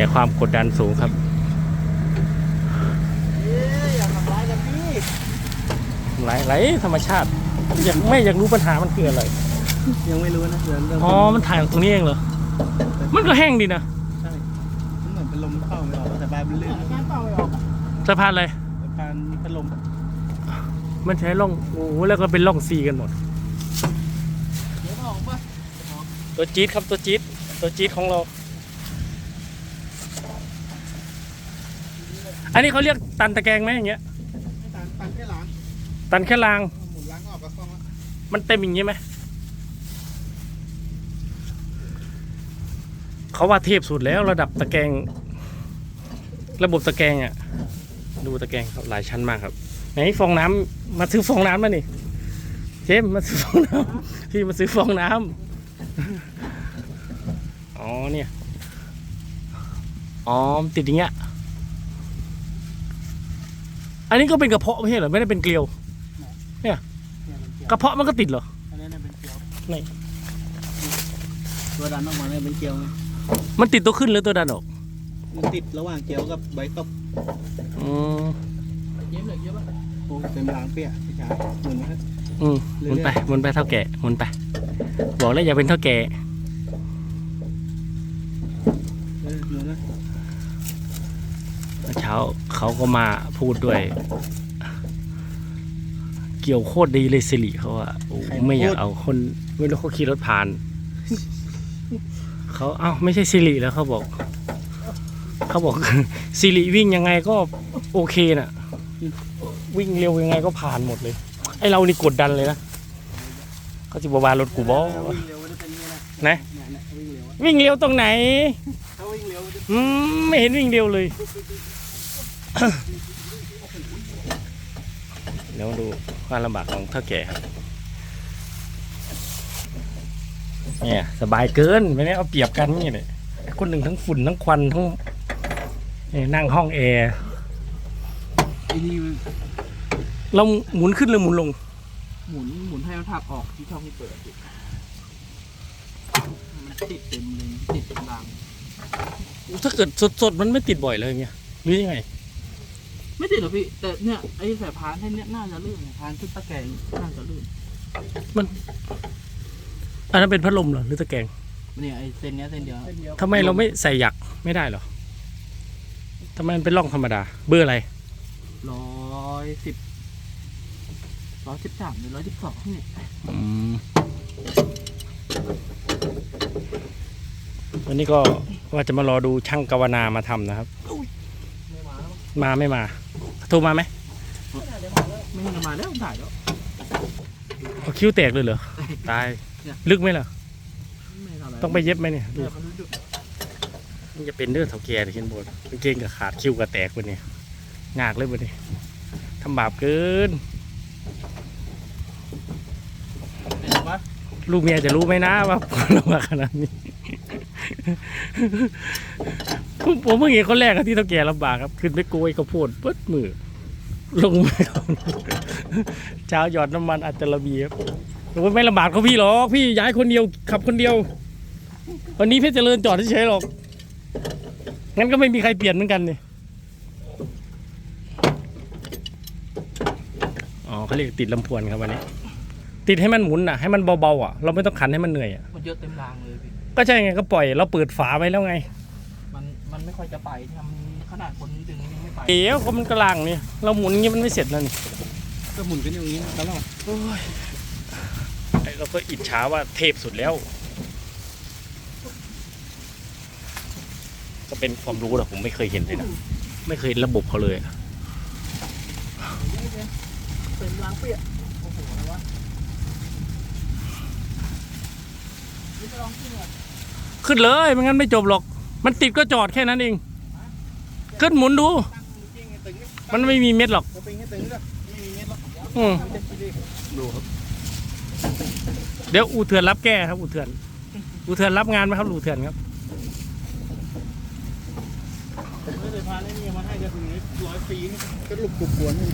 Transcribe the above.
แต่ความกดดันสูงครับเอ๊ะอย่าทำร้ายกันพี่ไหลไหลธรรมชาติอยากไม่อยากรู้ปัญหามันคืออะไรยังไม่รู้นะเดี๋ยวเริ่มอ๋อมันถ่ายตรงนี้เองเหรอมันก็แห้งดีนะใช่มันเหมือนเป็นลมเข้าไม่ออกแต่บายมันลื่นแค่เป่าไม่ออกสะพานอะไรแต่การพัดลมมันใช้ร่องโอ้โหแล้วก็เป็นร่องซีกันหมดเดี๋ยวออกปะตัวจี๊ดครับตัวจี๊ดตัวจี๊ดของเรา อันนี้เขาเรียกตันตะแกรงไหมอย่างเงี้ยไม่ตันตันแค่หลังตันแค่ราง หมุนหล้างออกก็คล่องละมันเต็มอย่างงี้ไหม เขาว่าเทพสุดแล้วระดับตะแกรงระบบตะแกรงอะ ดูตะแกรงครับหลายชั้นมากครับ ไหนฟองน้ำมาซื้อฟองน้ำมานี่เจมส์มาซื้อฟองน้ำพี่มาซื้อฟองน้ำอ๋อเนี่ย อ๋อมันติดอย่างเงี้ย อันนี้ก็เป็นกระเพาะไม่ใช่เหรอไม่ได้เป็นเกลียว เนี่ยเป็นเกลียวกระเพาะมันก็ติดเหรออันนี้เนี่ยเป็นเกลียวไหนตัวดันออกมาเนี่ยเป็นเกลียวไงมันติดตัวขึ้นหรือตัวดันออกมันติดระหว่างเกลียวกับใบตบอืมเย็บเลยเย็บอะโอ้เต็มหลังเปียกพี่ชายหมุนไหมครับอืมหมุนไปหมุนไปเท่าแก่หมุนไป บอกแล้วอย่าเป็นเท่าแก่เออหมุนนะเมื่อเช้า เขาก็มาพูดด้วย เกี่ยวโคตรดีเลยสิริเขาอะโอ้ไม่อยากเอาคนไม่รู้เขาขี่รถผ่าน เขาเอ้าไม่ใช่สิริแล้วเขาบอก เขาบอกสิริวิ่งยังไงก็โอเคน่ะ วิ่งเร็วยังไงก็ผ่านหมดเลย ไอเรานี่กดดันเลยนะเขาจะบอกว่ารถกูบอวิ่งเร็วมันจะเป็นอย่างนี้นะไหนเนี่ยเนี่ยวิ่งเร็วอะวิ่งเร็วตรงไหนถ้าวิ่งเร็วมันจะอืมไม่เห็นวิ่งเร็วเลย เดี๋ยวมาดูความลำบากของเท่าแก่ครับเนี่ยสบายเกินไม่ได้เอาเปรียบกันนี่เลยคนหนึ่งทั้งฝุ่นทั้งควันทั้งเนี่ยนั่งห้องแอร์ไอ้นี่มันเราหมุนขึ้นหรือหมุนลง หมุนหมุนให้มันถักออกที่ช่องที่เปิดอยู่มันติดเต็มเลยติดกลางถ้าเกิดสดๆมันไม่ติดบ่อยเลยอย่างเงี้ยหรือยังไง ไม่ติดหรอกพี่ แต่เนี่ยไอ้สายพานเส้นเนี้ยน่าจะลื่นพานขึ้นตะแกรงน่าจะลื่นอันนั้นเป็นพัดลมเหรอหรือตะแกรงเนี่ยไอ้เส้นเนี้ยเส้นเดียวทำไมเราไม่ใส่หยักไม่ได้เหรอทำไมมันเป็นร่องธรรมดา เบอร์อะไรร้อยสิบร้อยสิบสามหรือร้อยสิบสองเนี่ยอืมวันนี้ก็ว่าจะมารอดูช่างกาวนามาทำนะครับไม่ มาแล้วมาไม่มาโทรมาไหมไม่มามาแล้วถ่ายแล้วเอาคิ้วแตกเลยเหรอ ตาย ลึกไหมล่ะไม่ทำอะไรต้องไปเย็บไหมเนี่ยดูเดี๋ยวมันดูมันจะเป็นเรื่องเท่าแก่ที่เห็นบนกางเกงกับขาดคิ้วกับแตกบนเนี่ยงากเลยบนนี้ทำบาปเกินเห็นปะลูกเมียจะรู้ไหมนะว่าลำบากขนาดนี้ ผมผมเพิ่งเห็นคนแรกอะที่เท่าแก่ลำบากครับ ขึ้นไปโกยข้าวโพดเปิดมือลงไปก่อนเช้าหยอดน้ำมันอัตระเบียบโอ้ยไม่ลำบากเขาพี่หรอกพี่ย้ายคนเดียวขับคนเดียว วันนี้เพชรเจริญจอดเฉยๆหรอกงั้นก็ไม่มีใครเปลี่ยนเหมือนกันเนี่ยอ๋อเขาเรียกติดลำพวนครับวันนี้ ติดให้มันหมุนอะให้มันเบาๆอะ เราไม่ต้องขันให้มันเหนื่อยอะมันเยอะเต็มรางเลยพี่ ก็ใช่ไงก็ปล่อยเราเปิดฝาไว้แล้วไง มันมันไม่ค่อยจะไปทำขนาดคนดึงยังไม่ไปเดี๋ยวก็มันกระลังนี่เราหมุนอย่างงี้มันไม่เสร็จแล้วนี่ก็หมุนกันอย่างนี้ตลอดไอ้เราก็อิจฉาว่าเทพสุดแล้ว ก็เป็นความรู้แหละผมไม่เคยเห็นเลยนะไม่เคยเห็นระบบเขาเลยอะเต็มรางเปียกโอ้โหอะไรวะนี่จะลองขึ้นเหรอ ขึ้นเลยไม่งั้นไม่จบหรอก มันติดก็จอดแค่นั้นเอง ขึ้นหมุนดู มันไม่มีเม็ดหรอกเป็นแค่ตึงนี่ไม่มีเม็ดหรอกอืมมันจะคิดดิดูครับเดี๋ยวอูเถื่อนรับแก้ครับอูเถื่อนอูเถื่อนรับงานไหมครับอูเถื่อนครับไม่ได้พาไอ้นี่มาให้จะถึงร้อยปีนี่ก็หลุบกบกวนนี่